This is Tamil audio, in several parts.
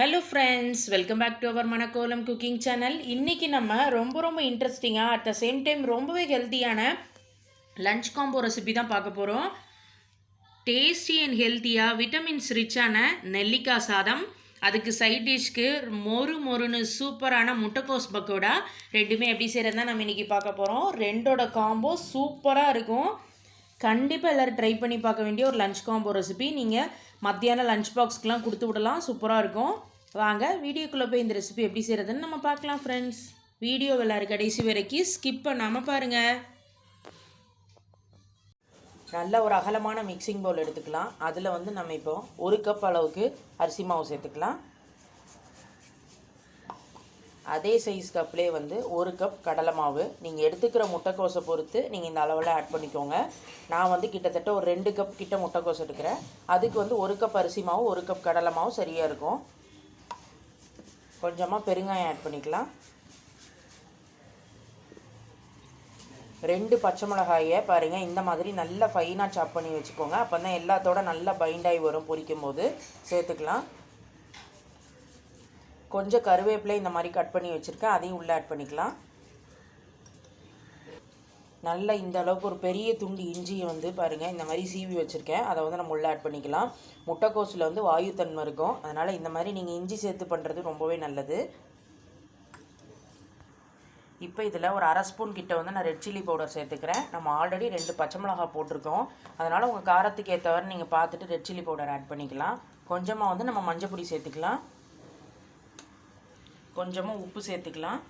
Hello friends welcome back to our Manakkolam cooking channel இன்றைக்கி நம்ம ரொம்ப ரொம்ப இன்ட்ரெஸ்டிங்காக அட் த சேம் டைம் ரொம்பவே ஹெல்த்தியான லஞ்ச் காம்போ ரெசிபி தான் பார்க்க போகிறோம் டேஸ்டி அண்ட் ஹெல்த்தியாக விட்டமின்ஸ் ரிச்சான நெல்லிக்காய் சாதம். அதுக்கு சைட் டிஷ்க்கு மொறு மொறுன்னு சூப்பரான முட்டைக்கோஸ் பக்கோடா ரெண்டுமே எப்படி செய்கிறது தான் நம்ம இன்றைக்கி பார்க்க போகிறோம் ரெண்டோட காம்போ சூப்பராக இருக்கும். கண்டிப்பாக எல்லோரும் ட்ரை பண்ணி பார்க்க வேண்டிய ஒரு லஞ்ச் காம்போ ரெசிபி நீங்கள் மத்தியானம் லஞ்ச் பாக்ஸ்க்கெலாம் கொடுத்து விடலாம். சூப்பராக இருக்கும். வாங்க வீடியோக்குள்ளே போய் இந்த ரெசிபி எப்படி செய்கிறதுன்னு நம்ம பார்க்கலாம் ஃப்ரெண்ட்ஸ் வீடியோ எல்லாரும் கடைசி வரைக்கும் ஸ்கிப் பண்ணாமல் பாருங்கள் நல்ல ஒரு அகலமான மிக்சிங் பவுல் எடுத்துக்கலாம். அதில் வந்து நம்ம இப்போ ஒரு கப் அளவுக்கு அரிசி மாவு சேர்த்துக்கலாம். அதே சைஸ் கப்லேயே வந்து ஒரு கப் கடலை மாவு. நீங்கள் எடுத்துக்கிற முட்டைக்கோசை பொறுத்து நீங்கள் இந்த அளவில் ஆட் பண்ணிக்கோங்க. நான் வந்து கிட்டத்தட்ட ஒரு ரெண்டு கப் கிட்ட முட்டைக்கோசை எடுக்கிறேன். அதுக்கு வந்து ஒரு கப் அரிசி மாவு ஒரு கப் கடலை மாவு சரியாக இருக்கும். கொஞ்சமாக பெருங்காயம் ஆட் பண்ணிக்கலாம். ரெண்டு பச்சை மிளகாயை பாருங்கள் இந்த மாதிரி நல்லா ஃபைனாக சாப் பண்ணி வச்சுக்கோங்க. அப்போ தான் எல்லாத்தோட நல்லா பைண்டாகி வரும் பொரிக்கும் போது சேர்த்துக்கலாம். கொஞ்சம் கருவேப்பிலை இந்த மாதிரி கட் பண்ணி வச்சுருக்கேன் அதையும் உள்ளே ஆட் பண்ணிக்கலாம். நல்லா இந்த அளவுக்கு ஒரு பெரிய துண்டு இஞ்சியை வந்து பாருங்கள் இந்த மாதிரி சீவி வச்சுருக்கேன். அதை வந்து நம்ம உள்ளே ஆட் பண்ணிக்கலாம். முட்டைக்கோஸில் வந்து வாயுத்தன்மை இருக்கும். அதனால் இந்த மாதிரி நீங்கள் இஞ்சி சேர்த்து பண்ணுறது ரொம்பவே நல்லது. இப்போ இதில் ஒரு அரை ஸ்பூன் கிட்ட வந்து நான் ரெட் சில்லி பவுடர் சேர்த்துக்கிறேன். நம்ம ஆல்ரெடி ரெண்டு பச்சை மிளகா போட்டிருக்கோம். அதனால் உங்கள் காரத்துக்கு ஏற்றவரை நீங்கள் பார்த்துட்டு ரெட் சில்லி பவுடர் ஆட் பண்ணிக்கலாம். கொஞ்சமாக வந்து நம்ம மஞ்சள் பொடி சேர்த்துக்கலாம். கொஞ்சமாக உப்பு சேர்த்துக்கலாம்.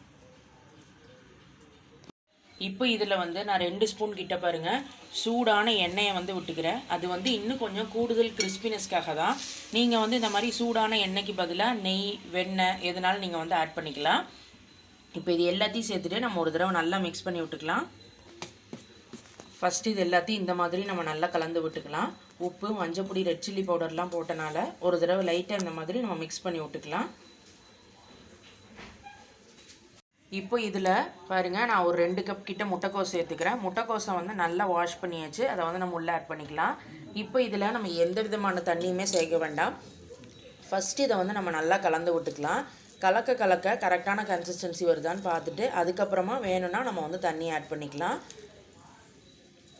இப்போ இதில் வந்து நான் ரெண்டு ஸ்பூன் கிட்ட பாருங்கள் சூடான எண்ணெயை வந்து விட்டுக்கிறேன். அது வந்து இன்னும் கொஞ்சம் கூடுதல் கிறிஸ்பினஸ்க்காக தான். நீங்கள் வந்து இந்த மாதிரி சூடான எண்ணெய்க்கு பதிலாக நெய் வெண்ணெய் எதனாலும் நீங்கள் வந்து ஆட் பண்ணிக்கலாம். இப்போ இது எல்லாத்தையும் சேர்த்துட்டு நம்ம ஒரு தடவை நல்லா மிக்ஸ் பண்ணி விட்டுக்கலாம். ஃபஸ்ட்டு இது எல்லாத்தையும் இந்த மாதிரி நம்ம நல்லா கலந்து விட்டுக்கலாம். உப்பு மஞ்சள் பொடி ரெட் சில்லி பவுடர்லாம் போட்டனால ஒரு தடவை லைட்டாக இந்த மாதிரி நம்ம மிக்ஸ் பண்ணி விட்டுக்கலாம். இப்போ இதில் பாருங்கள் நான் ஒரு ரெண்டு கப் கிட்ட முட்டைக்கோஸ் சேர்த்துக்கிறேன். முட்டைக்கோஸை வந்து நல்லா வாஷ் பண்ணியாச்சு. அதை வந்து நம்ம உள்ளே ஆட் பண்ணிக்கலாம். இப்போ இதில் நம்ம எந்த விதமான தண்ணியுமே சேர்க்க வேண்டாம். ஃபஸ்ட்டு இதை வந்து நம்ம நல்லா கலந்து விட்டுக்கலாம். கலக்க கலக்க கரெக்டான கன்சிஸ்டன்சி வருதான்னு பார்த்துட்டு அதுக்கப்புறமா வேணும்னா நம்ம வந்து தண்ணி ஆட் பண்ணிக்கலாம்.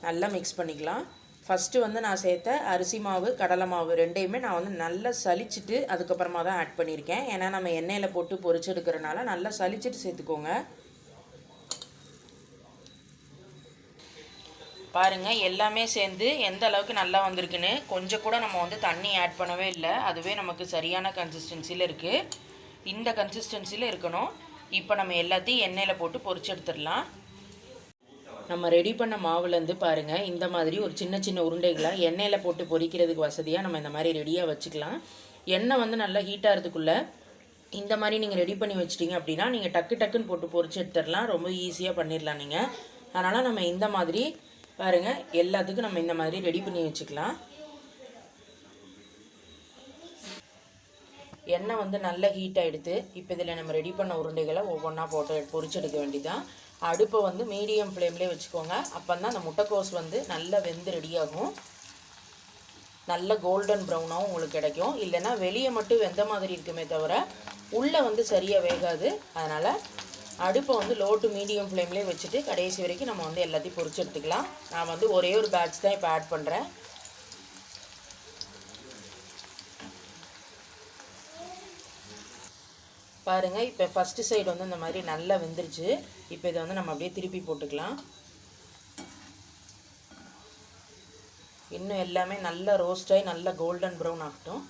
நல்லா மிக்ஸ் பண்ணிக்கலாம். ஃபஸ்ட்டு வந்து நான் சேர்த்த அரிசி மாவு கடலை மாவு ரெண்டையுமே நான் வந்து நல்லா சளிச்சிட்டு அதுக்கப்புறமா தான் ஆட் பண்ணியிருக்கேன். ஏன்னா நம்ம எண்ணெயில் போட்டு பொரிச்செடுக்கிறனால நல்லா சலிச்சுட்டு சேர்த்துக்கோங்க. பாருங்கள் எல்லாமே சேர்ந்து எந்த அளவுக்கு நல்லா வந்திருக்குன்னு கொஞ்சம் கூட நம்ம வந்து தண்ணி ஆட் பண்ணவே இல்லை. அதுவே நமக்கு சரியான கன்சிஸ்டன்சியில் இருக்குது இந்த கன்சிஸ்டன்சியில் இருக்கணும். இப்போ நம்ம எல்லாத்தையும் எண்ணெயில் போட்டு பொரிச்சு எடுத்துடலாம். நம்ம ரெடி பண்ண மாவுலேருந்து பாருங்கள் இந்த மாதிரி ஒரு சின்ன சின்ன உருண்டைகளாக எண்ணெயில் போட்டு பொரிக்கிறதுக்கு வசதியாக நம்ம இந்த மாதிரி ரெடியாக வச்சுக்கலாம். எண்ணெய் வந்து நல்லா ஹீட்டாகிறதுக்குள்ளே இந்த மாதிரி நீங்கள் ரெடி பண்ணி வச்சிட்டிங்க அப்படின்னா நீங்கள் டக்கு டக்குன்னு போட்டு பொரிச்சு எடுத்துடலாம். ரொம்ப ஈஸியாக பண்ணிடலாம் நீங்கள் அதனால் நம்ம இந்த மாதிரி பாருங்கள் எல்லாத்துக்கும் நம்ம இந்த மாதிரி ரெடி பண்ணி வச்சுக்கலாம். எண்ணெய் வந்து நல்லா ஹீட் ஆகிடுது இப்போ இதில் நம்ம ரெடி பண்ண உருண்டைகளை ஒவ்வொன்றா போட்டு பொறிச்செடுக்க வேண்டிதான் அடுப்பை வந்து மீடியம் ஃப்ளேம்லேயே வச்சுக்கோங்க. அப்போ தான் அந்த முட்டைக்கோஸ் வந்து நல்லா வெந்து ரெடியாகும். நல்ல கோல்டன் ப்ரௌனாகவும் உங்களுக்கு கிடைக்கும். இல்லைன்னா வெளியே மட்டும் வெந்த மாதிரி இருக்குமே தவிர உள்ளே வந்து சரியாக வேகாது. அதனால் அடுப்பை வந்து லோ டு மீடியம் ஃப்ளேம்லேயே வச்சுட்டு கடைசி வரைக்கும் நம்ம வந்து எல்லாத்தையும் பொறிச்சு எடுத்துக்கலாம். நான் வந்து ஒரே ஒரு பேட்ச் தான் இப்போ ஆட் பண்ணுறேன் பாருங்கள் இப்போ ஃபஸ்ட்டு சைடு வந்து இந்த மாதிரி நல்லா வெந்துருச்சு. இப்போ இதை வந்து நம்ம அப்படியே திருப்பி போட்டுக்கலாம். இன்னும் எல்லாமே நல்லா ரோஸ்டாகி நல்லா கோல்டன் ப்ரௌன் ஆகட்டும்.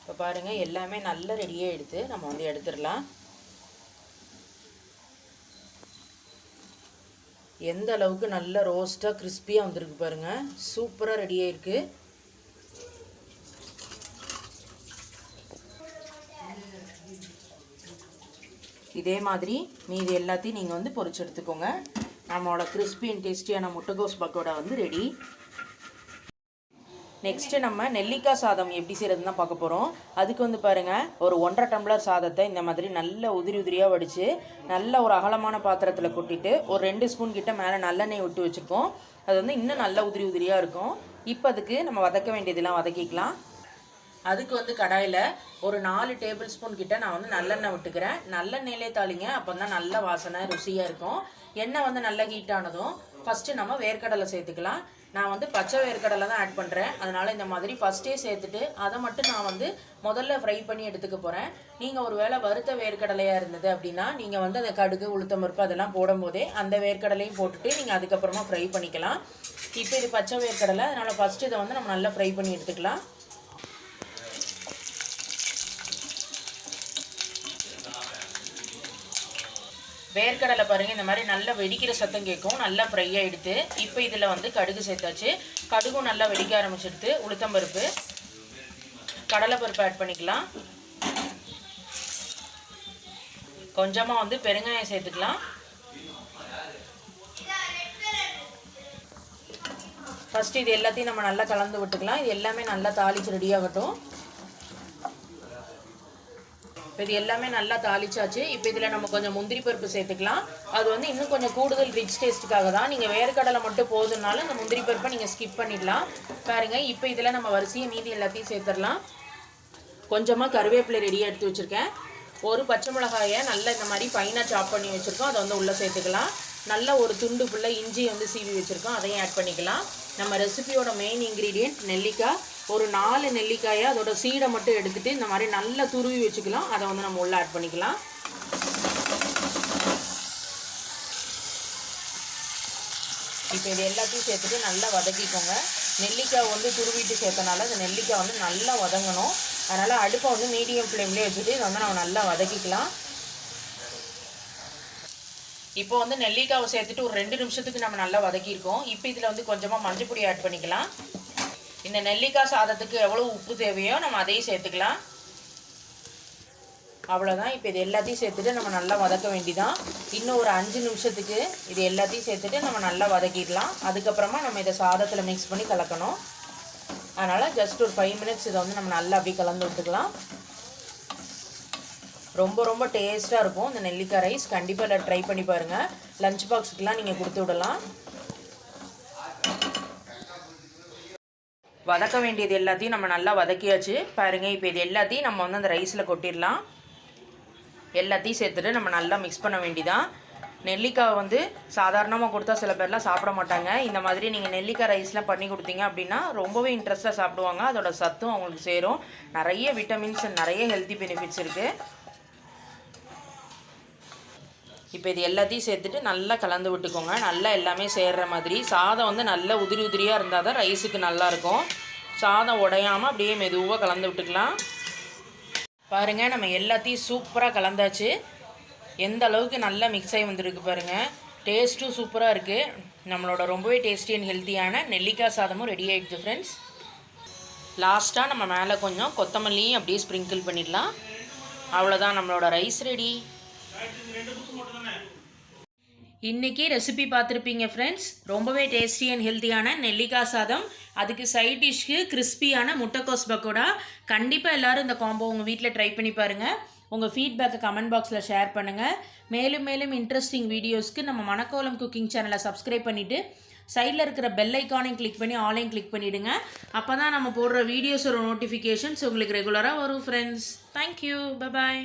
இப்போ பாருங்கள் எல்லாமே நல்லா ரெடியாக எடுத்து நம்ம வந்து எடுத்துடலாம். எந்த அளவுக்கு நல்ல ரோஸ்ட்டாக கிறிஸ்பியாக வந்திருக்கு பாருங்கள் சூப்பராக ரெடியாக இருக்குது இதே மாதிரி மீதி எல்லாத்தையும் நீங்கள் வந்து பொறிச்சு எடுத்துக்கோங்க. நம்மளோட கிறிஸ்பி அண்ட் டேஸ்டியான முட்டைகோஸ் பக்கோடா வந்து ரெடி நெக்ஸ்ட்டு நம்ம நெல்லிக்காய் சாதம் எப்படி செய்கிறதுன்னு தான் பார்க்க போகிறோம் அதுக்கு வந்து பாருங்கள் ஒரு ஒன்றரை டம்ளர் சாதத்தை இந்த மாதிரி நல்ல உதிரி உதிரியாக வடித்து நல்ல ஒரு அகலமான பாத்திரத்தில் கொட்டிட்டு ஒரு ரெண்டு ஸ்பூன் கிட்ட மேலே நல்லெண்ணெய் விட்டு வச்சுருக்கோம். அது வந்து இன்னும் நல்ல உதிரி உதிரியாக இருக்கும். இப்போ அதுக்கு நம்ம வதக்க வேண்டியதெல்லாம் வதக்கிக்கலாம். அதுக்கு வந்து கடாயில் ஒரு நாலு டேபிள் ஸ்பூன் கிட்ட நான் வந்து நல்லெண்ணெய் விட்டுக்கிறேன். நல்லெண்ணெயிலே தாளிங்க அப்போ தான் நல்ல வாசனை ருசியாக இருக்கும். எண்ணெய் வந்து நல்ல ஹீட் ஆனதும் ஃபஸ்ட்டு நம்ம வேர்க்கடலை சேர்த்துக்கலாம். நான் வந்து பச்சை வேர்க்கடலை தான் ஆட் பண்ணுறேன் அதனால் இந்த மாதிரி ஃபஸ்ட்டே சேர்த்துட்டு அதை மட்டும் நான் வந்து முதல்ல ஃப்ரை பண்ணி எடுத்துக்க போகிறேன் நீங்கள் ஒரு வேளை வறுத்த வேர்க்கடலையாக இருந்தது அப்படின்னா நீங்கள் வந்து அந்த கடுகு உளுத்தம் பருப்பு அதெல்லாம் போடும்போதே அந்த வேர்க்கடலையும் போட்டுட்டு நீங்கள் அதுக்கப்புறமா ஃப்ரை பண்ணிக்கலாம். இப்போ இது பச்சை வேர்க்கடலை அதனால் ஃபஸ்ட்டு இதை வந்து நம்ம நல்லா ஃப்ரை பண்ணி எடுத்துக்கலாம். வேர்க்கடலை பாருங்கள் இந்த மாதிரி நல்லா வெடிக்கிற சத்தம் கேட்கும். நல்லா ஃப்ரை ஆகிடுது இப்போ இதில் வந்து கடுகு சேர்த்தாச்சு. கடுகும் நல்லா வெடிக்க ஆரம்பிச்சிடுது. உளுத்தம்பருப்பு கடலைப்பருப்பு ஆட் பண்ணிக்கலாம். கொஞ்சமாக வந்து பெருங்காயம் சேர்த்துக்கலாம். ஃபஸ்ட்டு இது எல்லாத்தையும் நம்ம நல்லா கலந்து விட்டுக்கலாம். இது எல்லாமே நல்லா தாளிச்சு ரெடியாகட்டும் இப்போ இது எல்லாமே நல்லா தாளிச்சாச்சு. இப்போ இதில் நம்ம கொஞ்சம் முந்திரி பருப்பு சேர்த்துக்கலாம். அது வந்து இன்னும் கொஞ்சம் கூடுதல் ரிச் டேஸ்ட்டுக்காக தான். நீங்கள் வேர்க்கடலை மட்டும் போதுனாலும் இந்த முந்திரி பருப்பை நீங்கள் ஸ்கிப் பண்ணிடலாம். பாருங்க இப்போ இதில் நம்ம வரிசையை மீதி எல்லாத்தையும் சேர்த்துடலாம். கொஞ்சமாக கருவேப்பிலை ரெடியாக எடுத்து வச்சுருக்கேன். ஒரு பச்சை மிளகாயை நல்லா இந்த மாதிரி ஃபைனாக சாப் பண்ணி வச்சுருக்கோம். அதை வந்து உள்ளே சேர்த்துக்கலாம். நல்ல ஒரு துண்டு ஃபுல்லாக இஞ்சி வந்து சீவி வச்சுருக்கோம். அதையும் ஆட் பண்ணிக்கலாம். நம்ம ரெசிபியோட மெயின் இன்க்ரீடியன்ட் நெல்லிக்காய். ஒரு நாலு நெல்லிக்காயை அதோட சீடை மட்டும் எடுத்துகிட்டு இந்த மாதிரி நல்லா துருவி வச்சுக்கலாம். அதை வந்து நம்ம உள்ளே ஆட் பண்ணிக்கலாம். இப்போ இது எல்லாத்தையும் சேர்த்துட்டு நல்லா வதக்கிக்கோங்க. நெல்லிக்காய் வந்து துருவிட்டு சேர்த்தனால அந்த நெல்லிக்காய் வந்து நல்லா வதங்கணும். அதனால் அடுப்பை வந்து மீடியம் ஃப்ளேம்லேயே வச்சுட்டு இதை வந்து நம்ம நல்லா வதக்கிக்கலாம். இப்போ வந்து நெல்லிக்காவை சேர்த்துட்டு ஒரு ரெண்டு நிமிஷத்துக்கு நம்ம நல்லா வதக்கியிருக்கோம். இப்போ இதில் வந்து கொஞ்சமாக மஞ்சள் பொடி ஆட் பண்ணிக்கலாம். இந்த நெல்லிக்காய் சாதத்துக்கு எவ்வளோ உப்பு தேவையோ நம்ம அதையும் சேர்த்துக்கலாம். அவ்வளோதான் இப்போ இது எல்லாத்தையும் சேர்த்துட்டு நம்ம நல்லா வதக்க வேண்டிதான். இன்னும் ஒரு அஞ்சு நிமிஷத்துக்கு இது எல்லாத்தையும் சேர்த்துட்டு நம்ம நல்லா வதக்கிடலாம். அதுக்கப்புறமா நம்ம இதை சாதத்தில் மிக்ஸ் பண்ணி கலக்கணும். அதனால் ஜஸ்ட் ஒரு ஃபைவ் மினிட்ஸ் இதை வந்து நம்ம நல்லா அப்படியே கலந்து விட்டுக்கலாம். ரொம்ப ரொம்ப டேஸ்ட்டாக இருக்கும் இந்த நெல்லிக்காய் ரைஸ் கண்டிப்பாக ட்ரை பண்ணி பாருங்கள் லஞ்ச் பாக்ஸுக்கெலாம் நீங்கள் கொடுத்து விடலாம். வதக்க வேண்டியது எல்லாத்தையும் நம்ம நல்லா வதக்கியாச்சு. பாருங்கள் இப்போ இது எல்லாத்தையும் நம்ம வந்து அந்த ரைஸில் கொட்டிடலாம். எல்லாத்தையும் சேர்த்துட்டு நம்ம நல்லா மிக்ஸ் பண்ண வேண்டிதான் நெல்லிக்காய் வந்து சாதாரணமாக கொடுத்தா சில பேர்லாம் சாப்பிட மாட்டாங்க. இந்த மாதிரி நீங்கள் நெல்லிக்காய் ரைஸ்லாம் பண்ணி கொடுத்தீங்க அப்படின்னா ரொம்பவே இன்ட்ரெஸ்ட்டாக சாப்பிடுவாங்க. அதோட சத்தும் அவங்களுக்கு சேரும். நிறைய விட்டமின்ஸ் நிறைய ஹெல்த்தி பெனிஃபிட்ஸ் இருக்குது இப்போ இது எல்லாத்தையும் சேர்த்துட்டு நல்லா கலந்து விட்டுக்கோங்க. நல்லா எல்லாமே சேர்கிற மாதிரி. சாதம் வந்து நல்ல உதிரி உதிரியாக இருந்தால் தான் ரைஸுக்கு நல்லாயிருக்கும் சாதம் உடையாமல் அப்படியே மெதுவாக கலந்து விட்டுக்கலாம். பாருங்கள் நம்ம எல்லாத்தையும் சூப்பராக கலந்தாச்சு. எந்த அளவுக்கு நல்லா மிக்ஸ் ஆகி வந்திருக்கு பாருங்கள் டேஸ்ட்டும் சூப்பராக இருக்குது நம்மளோட ரொம்பவே டேஸ்டி அண்ட் ஹெல்த்தியான நெல்லிக்காய் சாதமும் ரெடி ஆகிடுது ஃப்ரெண்ட்ஸ் லாஸ்ட்டாக நம்ம மேலே கொஞ்சம் கொத்தமல்லியும் அப்படியே ஸ்ப்ரிங்கிள் பண்ணிடலாம். அவ்வளோதான் நம்மளோட ரைஸ் ரெடி இன்றைக்கி ரெசிபி பார்த்துருப்பீங்க ஃப்ரெண்ட்ஸ் ரொம்பவே டேஸ்டி அண்ட் ஹெல்த்தியான நெல்லிக்காய் சாதம். அதுக்கு சைட் டிஷ்க்கு கிறிஸ்பியான முட்டைக்கோஸ் பக்கோடா. கண்டிப்பாக எல்லோரும் இந்த காம்போ உங்கள் வீட்டில் ட்ரை பண்ணி பாருங்கள் உங்கள் ஃபீட்பேக்கை கமெண்ட் பாக்ஸில் ஷேர் பண்ணுங்கள் மேலும் மேலும் இன்ட்ரெஸ்டிங் வீடியோஸ்க்கு நம்ம மணக்கோலம் குக்கிங் சேனலை சப்ஸ்கிரைப் பண்ணிவிட்டு சைடில் இருக்கிற பெல் ஐக்கானையும் கிளிக் பண்ணி ஆலையும் கிளிக் பண்ணிவிடுங்க அப்போ தான் நம்ம போடுற வீடியோஸோட நோட்டிஃபிகேஷன்ஸ் உங்களுக்கு ரெகுலராக வரும் ஃப்ரெண்ட்ஸ் தேங்க்யூ பபாய்